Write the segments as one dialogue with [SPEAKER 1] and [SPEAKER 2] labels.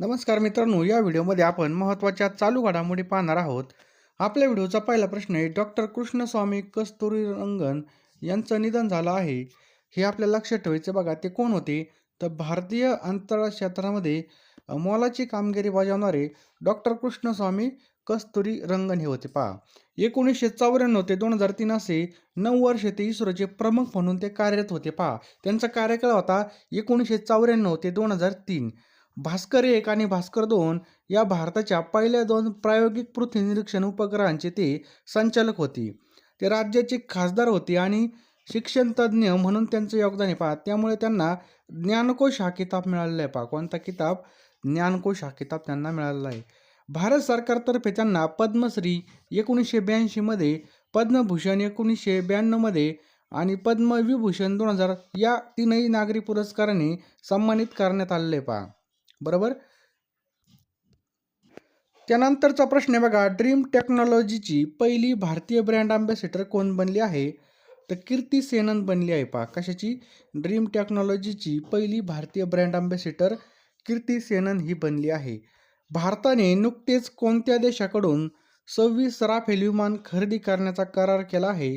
[SPEAKER 1] नमस्कार मित्रांनो या व्हिडिओमध्ये आपण महत्त्वाच्या चालू घडामोडी पाहणार आहोत. आपल्या व्हिडिओचा पहिला प्रश्न आहे डॉक्टर कृष्णस्वामी कस्तुरी रंगन यांचं निधन झालं आहे. हे आपल्या लक्षात ठेवायचं बघा ते कोण होते? तर भारतीय अंतराळ क्षेत्रामध्ये मोलाची कामगिरी बजावणारे डॉक्टर कृष्णस्वामी कस्तुरी रंगन हे होते. पहा एकोणीसशे चौऱ्याण्णव ते दोन हजार तीन असे नऊ वर्ष ते इस्रोचे प्रमुख म्हणून ते कार्यरत होते. पहा त्यांचा कार्यकाळ होता एकोणीसशे चौऱ्याण्णव ते दोन हजार तीन. भास्कर एक आणि भास्कर दोन या भारताच्या पहिल्या दोन प्रायोगिक पृथ्वी निरीक्षण उपग्रहांचे ते संचालक होते. ते राज्याचे खासदार होते आणि शिक्षणतज्ज्ञ म्हणून त्यांचं योगदान आहे. पहा त्यामुळे त्यांना ज्ञानकोश हा किताब मिळालेला आहे. पहा कोणता किताब? ज्ञानकोश हा किताब त्यांना मिळालेला आहे. भारत सरकारतर्फे त्यांना पद्मश्री एकोणीसशे ब्याऐंशीमध्ये पद्मभूषण एकोणीसशे ब्याण्णवमध्ये आणि पद्मविभूषण दोन हजार या तीनही नागरी पुरस्काराने सन्मानित करण्यात आलेले आहे. पहा बरोबर? त्यानंतरचा प्रश्न आहे बघा ड्रीम टेक्नॉलॉजीची पहिली भारतीय ब्रँड अँबॅसेडर कोण बनली आहे? तर कीर्ती सेनन बनली आहे पहा कशाची? ड्रीम टेक्नॉलॉजीची पहिली भारतीय ब्रँड अँबॅसेडर कीर्ती सेनन ही बनली आहे. भारताने नुकतेच कोणत्या देशाकडून सव्वीस राफेल विमान खरेदी करण्याचा करार केला आहे?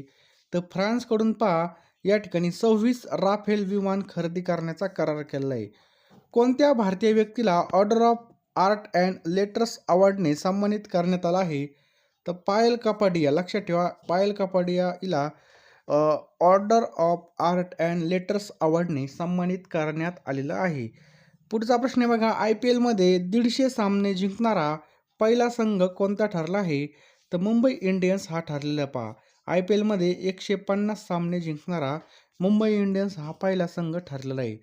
[SPEAKER 1] तर फ्रान्सकडून पहा या ठिकाणी सव्वीस राफेल विमान खरेदी करण्याचा करार केला आहे. कोणत्या भारतीय व्यक्तीला order of art and letters अवॉर्डने सन्मानित करण्यात आला आहे? तर पायल कपाडिया लक्षात ठेवा पायल कपाडिया हिला order of art and letters अवॉर्डने सन्मानित करण्यात आलेलं आहे. पुढचा प्रश्न बघा आय पी एलमध्ये दीडशे सामने जिंकणारा पहिला संघ कोणता ठरला आहे? तर मुंबई इंडियन्स हा ठरलेला पहा. आय पी एलमध्ये एकशे पन्नास सामने जिंकणारा मुंबई इंडियन्स हा पहिला संघ ठरलेला आहे.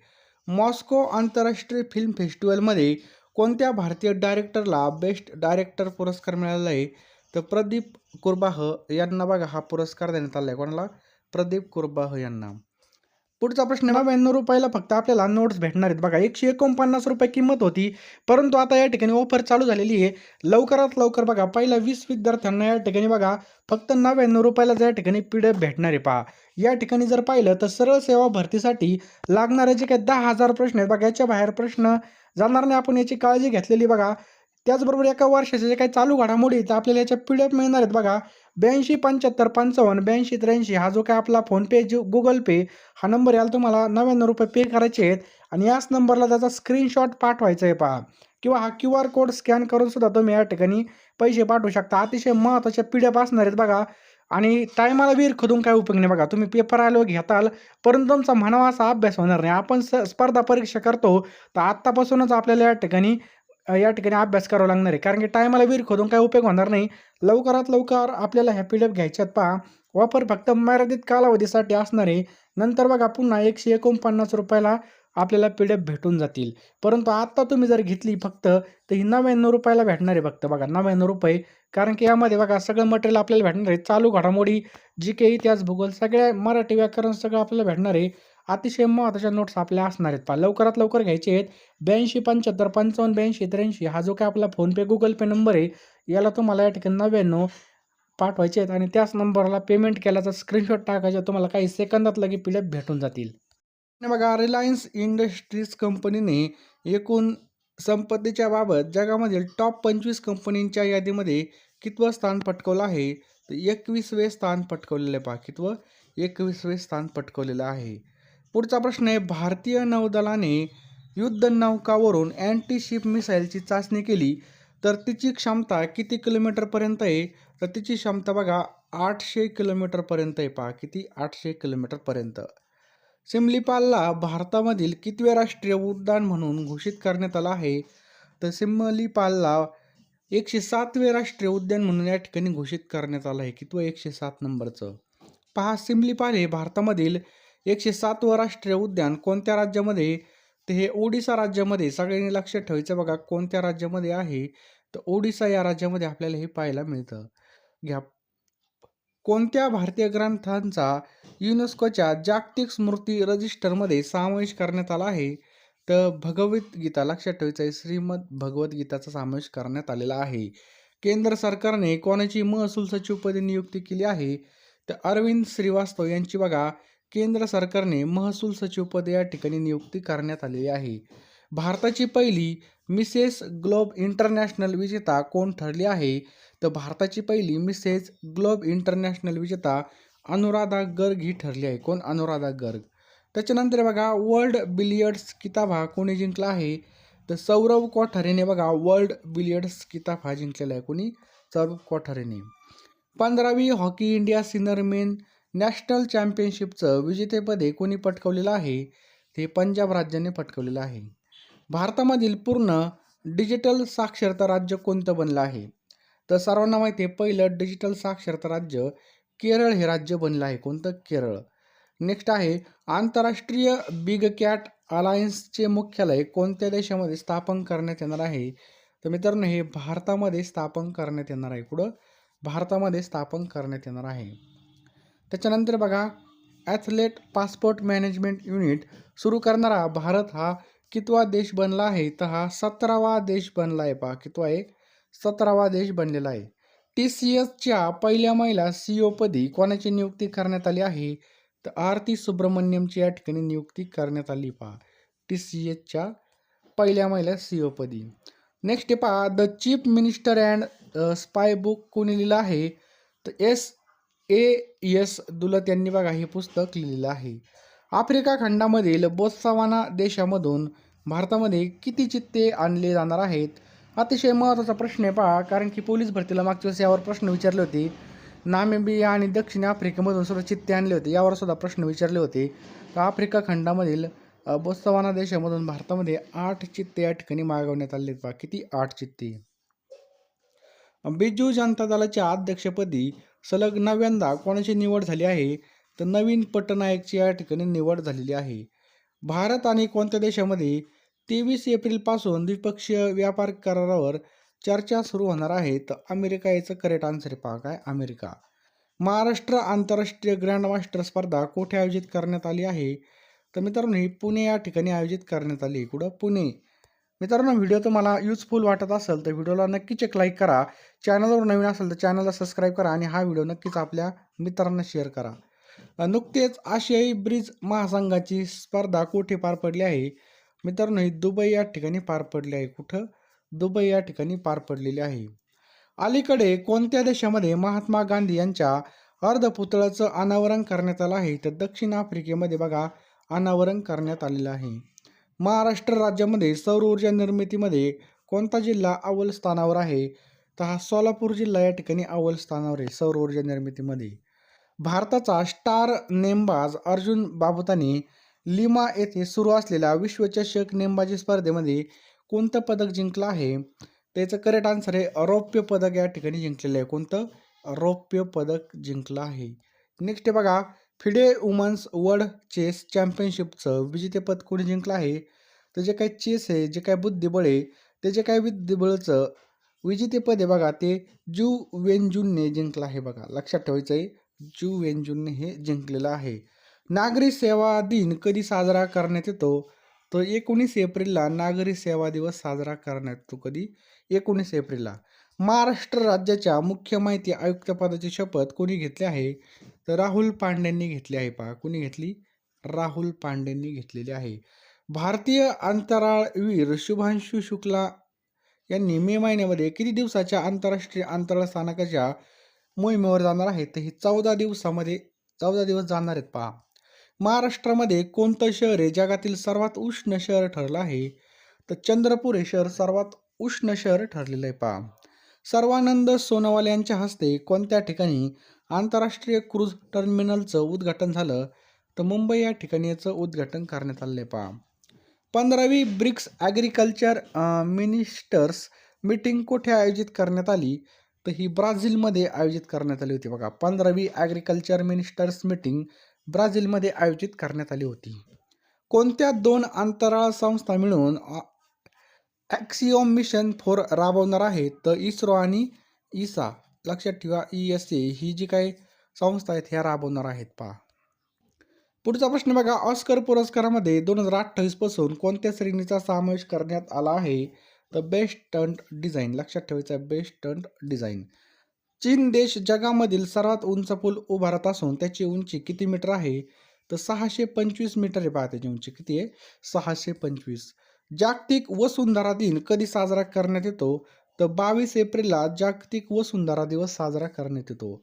[SPEAKER 1] मॉस्को आंतरराष्ट्रीय फिल्म फेस्टिवलमध्ये कोणत्या भारतीय डायरेक्टरला बेस्ट डायरेक्टर पुरस्कार मिळाला आहे? तर प्रदीप कुरबाह यांना बघा हा पुरस्कार देण्यात आला आहे कोणाला? प्रदीप कुरबाह यांना. पुढचा प्रश्न नव्याण्णव रुपयाला फक्त आपल्याला नोट्स भेटणार आहेत. बघा एकशे एकोणपन्नास रुपये किंमत होती परंतु आता या ठिकाणी ऑफर चालू झालेली आहे. लवकरात लवकर बघा पहिल्या वीस विद्यार्थ्यांना या ठिकाणी बघा फक्त नव्याण्णव रुपयाला या ठिकाणी पी डी एफ भेटणार आहे पहा. या ठिकाणी जर पाहिलं तर सरळ सेवा भरतीसाठी लागणारे जे काही दहा हजार प्रश्न आहेत बघा याच्या बाहेर प्रश्न जाणार नाही. आपण याची काळजी घेतलेली बघा. त्याचबरोबर एका वर्षाच्या जे काही चालू घडामोडी आहेत, तर आपल्याला याच्या पी डी एफ मिळणार आहेत बघा. ब्याऐंशी पंच्याहत्तर पंचावन्न ब्याऐंशी त्र्याऐंशी हा जो काय आपला फोनपे जो गुगल पे हा नंबर याला तुम्हाला नव्याण्णव रुपये पे करायचे आहेत. आणि याच नंबरला त्याचा स्क्रीनशॉट पाठवायचा आहे पहा. किंवा हा क्यू आर कोड स्कॅन करून सुद्धा तुम्ही या ठिकाणी पैसे पाठवू शकता. अतिशय महत्त्वाच्या पी डी एफ असणार आहेत बघा. आणि टायमाला विहीर खोदून काय उपयोग नाही बघा. तुम्ही पेपर आलो घेताल. परंतु तुमचा म्हणावा असा अभ्यास होणार नाही. आपण स स्पर्धा परीक्षा करतो. तर आत्तापासूनच आपल्याला या ठिकाणी या ठिकाणी अभ्यास करावा लागणार आहे. कारण की टायमाला विहीर खोदून काय उपयोग होणार नाही. लवकरात लवकर आपल्याला ह्या पी डी एफ घ्यायच्यात पहा. वापर फक्त मर्यादित कालावधीसाठी असणार आहे. नंतर बघा पुन्हा एकशे एकोणपन्नास रुपयाला आपल्याला पी डी एफ भेटून जातील. परंतु आत्ता तुम्ही जर घेतली फक्त तर ही नव्याण्णव रुपयाला भेटणार आहे फक्त बघा नव्याण्णव रुपये. कारण की यामध्ये बघा सगळं मटेरियल आपल्याला भेटणार आहे. चालू घडामोडी जी काही इतिहास भूगोल सगळ्या मराठी व्याकरण सगळं आपल्याला भेटणार आहे. अतिशय महत्त्वाच्या नोट्स आपल्या असणार आहेत पहा. लवकरात लवकर घ्यायचे आहेत. ब्याऐंशी पंच्याहत्तर पंचावन्न ब्याऐंशी त्र्याऐंशी हा जो काय आपला फोनपे गुगल पे नंबर आहे याला तुम्हाला या ठिकाणी नव्याण्णव पाठवायचे आहेत आणि त्याच नंबरला पेमेंट केल्याचा स्क्रीनशॉट टाकायचा तुम्हाला काही सेकंदात लगे पी भेटून जातील. आणि बघा रिलायन्स इंडस्ट्रीज कंपनीने एकूण संपत्तीच्या बाबत जगामधील टॉप पंचवीस कंपनींच्या यादीमध्ये कितवं स्थान पटकवलं आहे? तर एकवीसवे स्थान पटकवलेलं आहे पहा कितवं? एकवीसवे स्थान पटकवलेलं आहे. पुढचा प्रश्न आहे भारतीय नौदलाने युद्धनौकावरून अँटी शिप मिसाईलची चाचणी केली तर तिची क्षमता किती किलोमीटरपर्यंत आहे? तर तिची क्षमता बघा आठशे किलोमीटरपर्यंत आहे पहा किती? आठशे किलोमीटरपर्यंत सिमलीपालला भारतामधील कितवे राष्ट्रीय उद्यान म्हणून घोषित करण्यात आलं आहे? तर सिमलीपालला एकशे सातवे राष्ट्रीय उद्यान म्हणून या ठिकाणी घोषित करण्यात आलं आहे. कितवं? एकशे सात नंबरचं. पहा सिमलीपाल हे भारतामधील एकशे सातवं राष्ट्रीय उद्यान कोणत्या राज्यामध्ये? ते हे ओडिसा राज्यामध्ये सगळ्यांनी लक्षात ठेवायचं बघा कोणत्या राज्यामध्ये आहे? तर ओडिसा या राज्यामध्ये आपल्याला हे पाहायला मिळतं. घ्या. कोणत्या भारतीय ग्रंथांचा युनेस्कोच्या जागतिक स्मृती रजिस्टरमध्ये समावेश करण्यात आला आहे? तर भगवद्गीता लक्षात ठेवायचं आहे श्रीमद भगवद्गीताचा समावेश करण्यात आलेला आहे. केंद्र सरकारने कोणाची महसूल सचिवपदी नियुक्ती केली आहे? तर अरविंद श्रीवास्तव यांची बघा. केंद्र सरकारने महसूल सचिवपद या ठिकाणी नियुक्ती करण्यात आलेली आहे. भारताची पहिली मिसेस ग्लोब इंटरनॅशनल विजेता कोण ठरली आहे? तर भारताची पहिली मिसेस ग्लोब इंटरनॅशनल विजेता अनुराधा गर्ग ही ठरली आहे. कोण? अनुराधा गर्ग. त्याच्यानंतर बघा वर्ल्ड बिलियर्ड्स किताब हा कोणी जिंकला आहे? तर सौरव कोठारेने बघा वर्ल्ड बिलियर्ड्स किताब हा जिंकलेला आहे कोणी? सौरव कोठारेने. पंधरावी hockey India senior men men national चॅम्पियनशिपचं विजेतेपदे कोणी पटकवलेलं आहे. ते पंजाब राज्याने पटकवलेलं आहे. भारतामधील पूर्ण डिजिटल साक्षरता राज्य कोणतं बनलं आहे? तर सर्वांना माहिती आहे पहिलं डिजिटल साक्षरता राज्य केरळ हे राज्य बनलं आहे. कोणतं? केरळ. नेक्स्ट आहे आंतरराष्ट्रीय बिग कॅट अलायन्सचे मुख्यालय कोणत्या देशामध्ये स्थापन करण्यात येणार आहे? तर मित्रांनो हे भारतामध्ये स्थापन करण्यात येणार आहे. कुठं भारतामध्ये स्थापन करण्यात येणार आहे. त्याच्यानंतर बघा ॲथलेट पासपोर्ट मॅनेजमेंट युनिट सुरू करणारा भारत हा कितवा देश बनला आहे? तर हा सतरावा देश बनला आहे पहा कितवा आहे? सतरावा देश बनलेला आहे. टी सी एसच्या पहिल्या महिला सी ओपदी कोणाची नियुक्ती करण्यात आली आहे? तर आरती सुब्रमण्यमची या ठिकाणी नियुक्ती करण्यात आली पहा. टी सी एसच्या पहिल्या महिला सी ओपदी नेक्स्ट पहा the chief minister and spy book कोणी लिहिलं आहे? तर एस ए एस दुलत यांनी बघा हे पुस्तक लिहिलेलं आहे. आफ्रिका खंडामधील बोत्सवाना देशामधून भारतामध्ये किती चित्ते आणले जाणार आहेत? अतिशय महत्त्वाचा प्रश्न आहे पहा कारण की पोलीस भरतीला मागच्या वेळेस यावर प्रश्न विचारले होते. नामेबिया आणि दक्षिण आफ्रिकेमधून सुद्धा चित्ते आणले होते यावर सुद्धा प्रश्न विचारले होते. तर आफ्रिका खंडामधील बोत्सवाना देशामधून भारतामध्ये आठ चित्ते या ठिकाणी मागवण्यात आले आहेत पहा किती आठ चित्ते. बिजू जनता दलाच्या अध्यक्षपदी सलग नव्यांदा कोणाची निवड झाली आहे तर नवीन पटनायकची या ठिकाणी निवड झालेली आहे. भारत आणि कोणत्या देशामध्ये तेवीस एप्रिलपासून द्विपक्षीय व्यापार करारावर चर्चा सुरू होणार आहे तर अमेरिका याचं करेक्ट आन्सर आहे पहा काय अमेरिका. महाराष्ट्र आंतरराष्ट्रीय ग्रँड मास्टर स्पर्धा कुठे आयोजित करण्यात आली आहे? तर मित्रांनो ही पुणे या ठिकाणी आयोजित करण्यात आली कुठं? पुणे. मित्रांनो व्हिडिओ तुम्हाला युजफुल वाटत असेल तर व्हिडिओला नक्कीच एक लाईक करा. चॅनलवर नवीन असेल तर चॅनलला सबस्क्राईब करा आणि हा व्हिडिओ नक्कीच आपल्या मित्रांना शेअर करा. नुकतेच आशियाई ब्रिज महासंघाची स्पर्धा कुठे पार पडली आहे? मित्रांनो ही दुबई या ठिकाणी पार पडली आहे. कुठं? दुबई या ठिकाणी पार पडलेली आहे. अलीकडे कोणत्या देशामध्ये महात्मा गांधी यांच्या अर्धपुतळ्याचं अनावरण करण्यात आलं आहे? तर दक्षिण आफ्रिकेमध्ये बघा अनावरण करण्यात आलेलं आहे. महाराष्ट्र राज्यामध्ये सौर ऊर्जा निर्मितीमध्ये कोणता जिल्हा अव्वल स्थानावर आहे? तर हा सोलापूर जिल्हा या ठिकाणी अव्वल स्थानावर आहे सौर ऊर्जा निर्मितीमध्ये. भारताचा स्टार नेमबाज अर्जुन बाबुताने लिमा येथे सुरू असलेल्या विश्वचषक नेमबाजी स्पर्धेमध्ये कोणतं पदक जिंकलं आहे? त्याचं करेक्ट आन्सर आहे रौप्य पदक या ठिकाणी जिंकलेलं आहे. कोणतं? रौप्य पदक जिंकलं आहे. नेक्स्ट बघा फिडे वुमन्स वर्ल्ड चेस चॅम्पियनशिपचं विजेतेपद कोणी जिंकलं आहे? तर जे काही चेस आहे जे काही बुद्धिबळ आहे ते जे काही बुद्धिबळचं विजेतेपद आहे बघा ते जू वेंजूनने जिंकलं आहे बघा. लक्षात ठेवायचं आहे जू वेंजूनने हे जिंकलेलं आहे. नागरी सेवा दिन कधी साजरा करण्यात येतो? तर एकोणीस एप्रिलला नागरी सेवा दिवस साजरा करण्यात येतो कधी? एकोणीस एप्रिलला. महाराष्ट्र राज्याच्या मुख्य माहिती आयुक्तपदाची शपथ कोणी घेतली आहे? तर राहुल पांडेंनी घेतली आहे पहा. कुणी घेतली? राहुल पांडेंनी घेतलेली आहे. भारतीय अंतराळवीर शुभांशु शुक्ला यांनी मे महिन्यामध्ये किती दिवसाच्या आंतरराष्ट्रीय अंतराळ स्थानकाच्या मोहिमेवर जाणार आहेत तर ही चौदा दिवसामध्ये चौदा दिवस जाणार आहेत पहा. महाराष्ट्रामध्ये कोणतं शहर आहे जगातील सर्वात उष्ण शहर ठरलं आहे? तर चंद्रपूर हे शहर सर्वात उष्ण शहर ठरलेलं आहे पहा. सर्वानंद सोनोवाल यांच्या हस्ते कोणत्या ठिकाणी आंतरराष्ट्रीय क्रूज टर्मिनलचं उद्घाटन झालं तर मुंबई या ठिकाणी याचं उद्घाटन करण्यात आले पहा. पंधरावी ब्रिक्स ॲग्रिकल्चर मिनिस्टर्स मीटिंग कुठे आयोजित करण्यात आली? तर ही ब्राझीलमध्ये आयोजित करण्यात आली होती बघा. पंधरावी ॲग्रिकल्चर मिनिस्टर्स मीटिंग ब्राझीलमध्ये आयोजित करण्यात आली होती. कोणत्या दोन अंतराळ संस्था मिळून ॲक्सिओम मिशन फोर राबवणार आहेत तर इस्रो आणि इसा लक्षात ठेवा ई एस ए ही जी काही संस्था आहेत ह्या राबवणार आहेत पहा. पुढचा प्रश्न बघा ऑस्कर पुरस्कारामध्ये दोन हजार अठ्ठावीसपासून कोणत्या श्रेणीचा समावेश करण्यात आला आहे? तर बेस्ट टंट डिझाईन लक्षात ठेवायचं आहे बेस्ट टंट डिझाईन चीन देश जगामधील सर्वात उंच पूल उभारत असून त्याची उंची किती मीटर आहे? तर सहाशे पंचवीस मीटर आहे पहा त्याची उंची किती आहे? सहाशे पंचवीस. जागतिक वसुंधरा दिन कधी साजरा करण्यात येतो? तर बावीस एप्रिलला जागतिक वसुंधरा दिवस साजरा करण्यात येतो.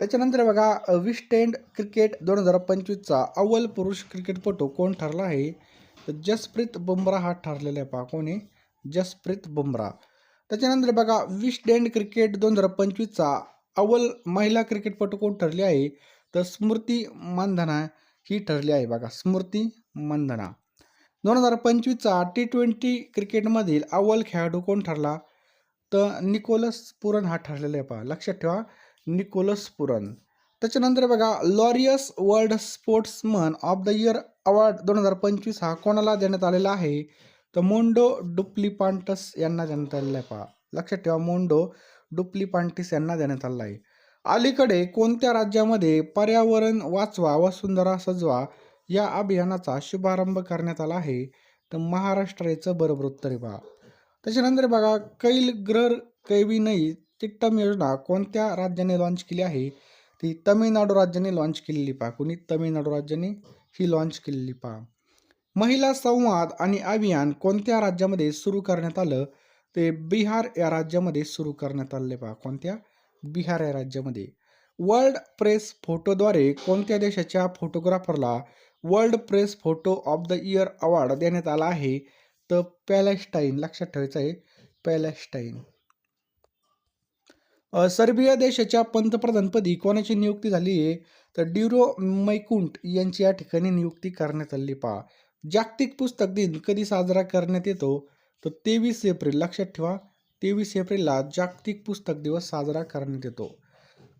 [SPEAKER 1] त्याच्यानंतर बघा विस्टेंड क्रिकेट दोन हजार पंचवीसचा अव्वल पुरुष क्रिकेटपटू कोण ठरला आहे? तर जसप्रीत बुमरा हा ठरलेला आहे पहा कोण आहे? जसप्रीत बुमरा त्याच्यानंतर बघा विस्टेंड क्रिकेट दोन हजार पंचवीसचा अव्वल महिला क्रिकेटपटू कोण ठरली आहे? तर स्मृती मानधना ही ठरली आहे बघा स्मृती मानधना दोन हजार पंचवीसचा टी ट्वेंटी क्रिकेटमधील अव्वल खेळाडू कोण ठरला? तर निकोलस पुरण हा ठरलेला आहे पहा. लक्षात ठेवा निकोलस पुरण त्याच्यानंतर बघा Laureus world sportsman of the year award दोन हजार पंचवीस हा कोणाला देण्यात आलेला आहे? तर मोंडो डुप्लिपांटस यांना देण्यात आलेला आहे पहा. लक्षात ठेवा मोंडो डुप्लिपांटिस यांना देण्यात आलेला आहे. अलीकडे कोणत्या राज्यामध्ये पर्यावरण वाचवा वसुंधरा सजवा या अभियानाचा शुभारंभ करण्यात आला आहे? तर महाराष्ट्र याचं बरोबर उत्तर आहे पहा. त्याच्यानंतर बघा कैल ग्रह कैविनई तिट्टम योजना कोणत्या राज्याने लॉन्च केली आहे? ती तमिळनाडू राज्याने लॉन्च केलेली पहा. कुणी? तमिळनाडू राज्याने ही लॉन्च केलेली पहा. महिला संवाद आणि अभियान कोणत्या राज्यामध्ये सुरू करण्यात आलं? ते बिहार या राज्यामध्ये सुरू करण्यात आले पहा. कोणत्या? बिहार या राज्यामध्ये. वर्ल्ड प्रेस फोटोद्वारे कोणत्या देशाच्या फोटोग्राफरला world press photo of the year award देण्यात आला आहे? तर पॅलेस्टाईन लक्षात ठेवायचं आहे पॅलेस्टाईन. सर्बिया देशाच्या पंतप्रधानपदी कोणाची नियुक्ती झाली आहे? तर ड्युरो मैकुंट यांची या ठिकाणी नियुक्ती करण्यात आली. पहा जागतिक पुस्तक दिन कधी साजरा करण्यात येतो? तर तेवीस एप्रिल लक्षात ठेवा तेवीस एप्रिलला जागतिक पुस्तक दिवस साजरा करण्यात येतो.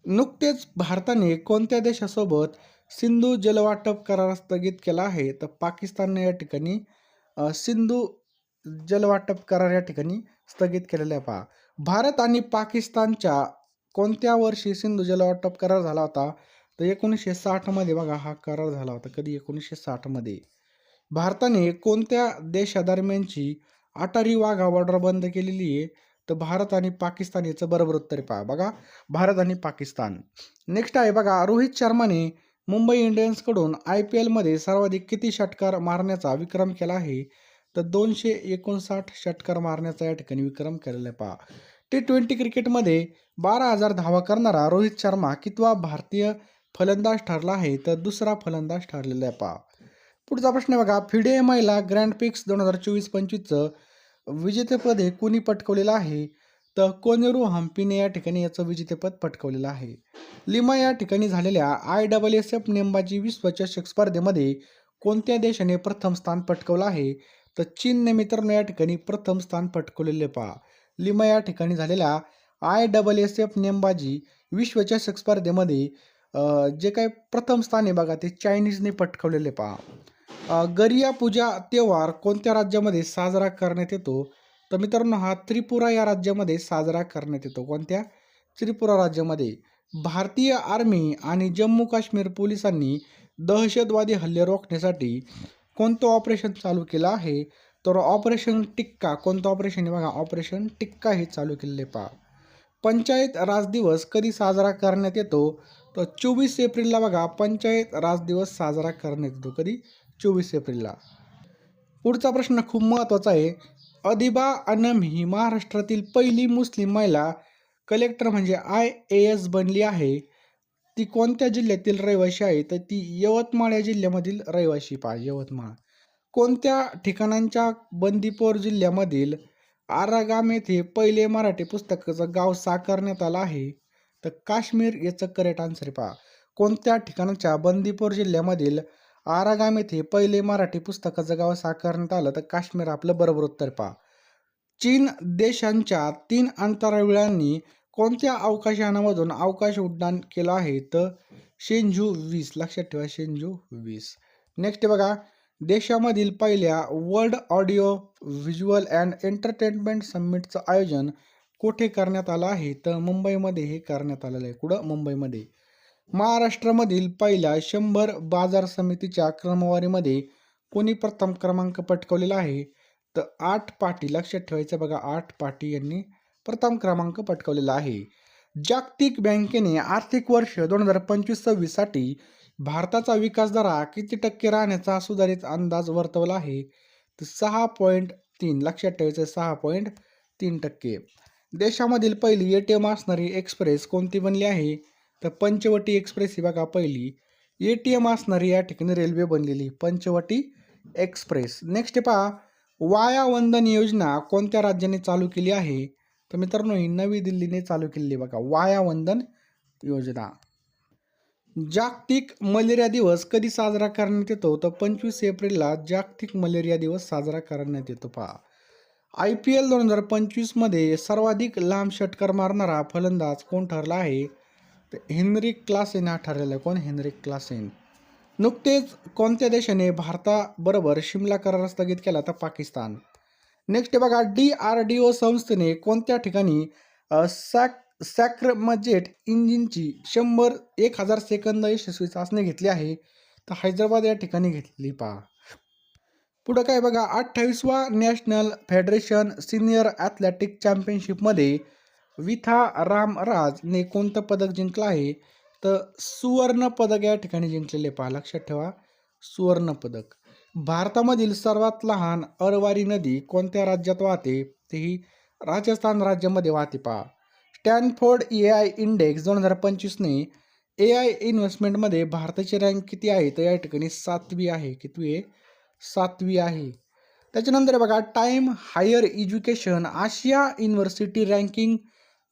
[SPEAKER 1] नुकतेच भारताने कोणत्या देशासोबत सिंधू जलवाटप करार स्थगित केला आहे? तर पाकिस्तानने या ठिकाणी सिंधू जलवाटप करार या ठिकाणी स्थगित केलेला आहे. पहा. भारत आणि पाकिस्तानच्या कोणत्या वर्षी सिंधू जलवाटप करार झाला होता? तर एकोणीसशे साठमध्ये बघा हा करार झाला होता. कधी? एकोणीसशे साठमध्ये भारताने कोणत्या देशादरम्यानची अटारी वाघा बॉर्डर बंद केलेली आहे? तर भारत आणि पाकिस्तान याचं बरोबर उत्तर पहा. बघा. भारत आणि पाकिस्तान. नेक्स्ट आहे बघा. रोहित शर्माने मुंबई इंडियन्सकडून आय पी एलमध्ये सर्वाधिक किती षटकार मारण्याचा विक्रम केला आहे? तर दोनशे एकोणसाठ षटकार मारण्याचा या ठिकाणी विक्रम केलेला आहे पहा. टी ट्वेंटी क्रिकेटमध्ये बारा हजार धावा करणारा रोहित शर्मा कितवा भारतीय फलंदाज ठरला आहे? तर दुसरा फलंदाज ठरलेला आहे पहा. पुढचा प्रश्न बघा. फिडे महिला ग्रँड पिक्स दोन हजार चोवीस पंचवीसचं विजेतेपद हे कोणी पटकवलेलं आहे? तर कोनेरू हम्पीने या ठिकाणी याचं विजेतेपद पटकवलेलं आहे. लिमा या ठिकाणी झालेल्या आय डबल एस एफ नेमबाजी विश्वचषक स्पर्धेमध्ये कोणत्या देशाने प्रथम स्थान पटकवलं आहे? तर चीनने मित्रांनो या ठिकाणी प्रथम स्थान पटकवलेले पहा. लिमा या ठिकाणी झालेल्या आय डबल एस एफ नेमबाजी विश्वचषक स्पर्धेमध्ये जे काही प्रथम स्थान आहे बघा ते चायनीजने पटकवलेले पहा. गरिया पूजा त्योहार कोणत्या राज्यामध्ये साजरा करण्यात येतो? तर मित्रांनो हा त्रिपुरा या राज्यामध्ये साजरा करण्यात येतो. कोणत्या? त्रिपुरा राज्यामध्ये भारतीय आर्मी आणि जम्मू काश्मीर पोलिसांनी दहशतवादी हल्ले रोखण्यासाठी कोणतं ऑपरेशन चालू केलं आहे? तर ऑपरेशन टिक्का. कोणतं ऑपरेशन आहे बघा ऑपरेशन टिक्का हे चालू केलेले पहा. पंचायत राज दिवस कधी साजरा करण्यात येतो? तर चोवीस एप्रिलला बघा पंचायत राज दिवस साजरा करण्यात येतो कधी? चोवीस एप्रिलला. पुढचा प्रश्न खूप महत्त्वाचा आहे. अदिबा अनम ही महाराष्ट्रातील पहिली मुस्लिम महिला कलेक्टर म्हणजे आय ए एस बनली आहे. ती कोणत्या जिल्ह्यातील रहिवाशी आहे? तर ती यवतमाळ या जिल्ह्यामधील रहिवाशी पहा यवतमाळ. कोणत्या ठिकाणांच्या बंदीपोर जिल्ह्यामधील आरागाम येथे पहिले मराठी पुस्तकाचं गाव साकारण्यात आलं आहे? तर काश्मीर याचं करेक्ट आन्सर पहा. कोणत्या ठिकाणाच्या बंदीपूर जिल्ह्यामधील आरागाम येथे पहिले मराठी पुस्तकाचं गाव साकारण्यात आलं तर काश्मीर आपलं बरोबर उत्तर पहा. चीन देशांच्या तीन अंतराळवीरांनी कोणत्या अवकाशयानामधून अवकाश उड्डाण केलं आहे? तर शेंजू वीस. लक्षात ठेवा शेंजू वीस. नेक्स्ट बघा देशामधील पहिल्या world audio visual and entertainment समिटचं आयोजन कुठे करण्यात आलं आहे? तर मुंबईमध्ये हे करण्यात आलेलं आहे. कुठं? मुंबईमध्ये. महाराष्ट्रामधील पहिल्या शंभर बाजार समितीच्या क्रमवारीमध्ये कोणी प्रथम क्रमांक पटकवलेला आहे तर आठ पाटी लक्षात ठेवायचं बघा आठ पाटी यांनी प्रथम क्रमांक पटकवलेला आहे. जागतिक बँकेने आर्थिक वर्ष दोन हजार पंचवीस सव्वीससाठी भारताचा विकास दरा किती टक्के राहण्याचा सुधारित अंदाज वर्तवला आहे तर सहा पॉईंट तीन लक्षात ठेवायचं सहा पॉईंट तीन टक्के. देशामधील पहिली ए टी एम असणारी एक्सप्रेस कोणती बनली आहे तर पंचवटी एक्सप्रेस ही बघा पहिली. ए टी एम असणारी या ठिकाणी रेल्वे बनलेली. पंचवटी एक्सप्रेस. नेक्स्ट पहा. वाया वंदन योजना कोणत्या राज्याने चालू केली आहे? तर मित्रांनो ही नवी दिल्लीने चालू केलेली बघा. वाया वंदन योजना. जागतिक मलेरिया दिवस कधी साजरा करण्यात येतो? तर पंचवीस एप्रिलला जागतिक मलेरिया दिवस साजरा करण्यात येतो पहा. आय पी एल दोन हजार पंचवीसमध्ये सर्वाधिक लांब षटकार मारणारा फलंदाज कोण ठरला आहे? तर हेनरिक क्लासेन हा ठरलेला आहे कोण? Heinrich Klaasen. नुकतेच कोणत्या देशाने भारताबरोबर शिमला करार स्थगित केला तर पाकिस्तान. नेक्स्ट बघा डी आर डी ओ संस्थेने कोणत्या ठिकाणी सॅक सॅक्रमजेट इंजिनची शंभर एक हजार सेकंद यशस्वी चाचणी घेतली आहे? तर हैदराबाद या ठिकाणी घेतली पहा पुढं काय बघा अठ्ठावीसवा नॅशनल फेडरेशन सिनियर ॲथलेटिक चॅम्पियनशिपमध्ये विथा रामराजने कोणतं पदक जिंकलं आहे? तर सुवर्ण पदक या ठिकाणी जिंकलेले पहा. लक्षात ठेवा. सुवर्ण पदक. भारतामधील सर्वात लहान अरवारी नदी कोणत्या राज्यात वाहते? तेही राजस्थान राज्यामध्ये वाहते पहा. स्टॅनफोर्ड ए आय इंडेक्स दोन हजार पंचवीसने ए आय इन्व्हेस्टमेंटमध्ये भारताची रँक किती आहे? तर या ठिकाणी सातवी आहे. कितवी आहे? सातवी आहे. त्याच्यानंतर बघा Time higher education Asia university ranking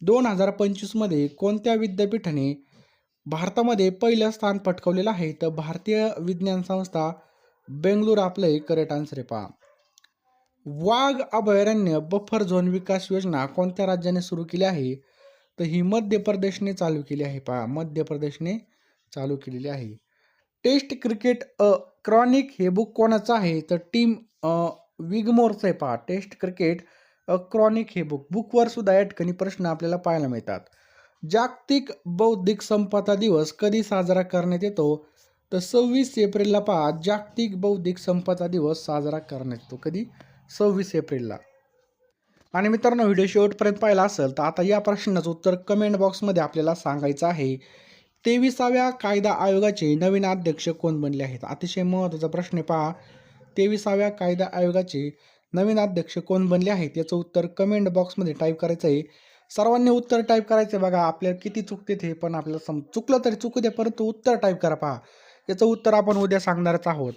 [SPEAKER 1] दोन हजार पंचवीसमध्ये कोणत्या विद्यापीठाने भारतामध्ये पहिलं स्थान पटकवलेलं आहे? तर भारतीय विज्ञान संस्था बेंगळूर आपलं करेक्ट आन्सर आहे पहा. वाघ अभयारण्य बफर झोन विकास योजना कोणत्या राज्याने सुरू केली आहे? तर ही मध्य प्रदेशने चालू केली आहे पहा. मध्य प्रदेशने चालू केलेली आहे. टेस्ट क्रिकेट अ क्रॉनिक हे बुक कोणाचं आहे? तर टीम विगमोरचं आहे पहा. टेस्ट क्रिकेट अ क्रॉनिक हे बुक बुकवर सुद्धा या ठिकाणी प्रश्न आपल्याला पाहायला मिळतात. जागतिक बौद्धिक संपदा दिवस कधी साजरा करण्यात येतो? तर सव्वीस एप्रिलला पहा. जागतिक बौद्धिक संपदा दिवस साजरा करण्यात येतो. कधी? सव्वीस एप्रिलला. आणि मित्रांनो व्हिडिओ शेवटपर्यंत पाहिला असेल तर आता या प्रश्नाचं उत्तर कमेंट बॉक्समध्ये आपल्याला सांगायचं आहे. तेविसाव्या कायदा आयोगाचे नवीन अध्यक्ष कोण बनले आहेत? अतिशय महत्त्वाचा प्रश्न पहा. तेविसाव्या कायदा आयोगाचे नवीन अध्यक्ष कोण बनले आहेत याचं उत्तर कमेंट बॉक्समध्ये टाईप करायचं आहे. सर्वांनी उत्तर टाईप करायचं आहे बघा. आपल्याला किती चुकते ते पण आपल्याला सम चुकलं तरी चुकू द्या परंतु उत्तर टाईप करा पहा. याचं उत्तर आपण उद्या सांगणारच आहोत.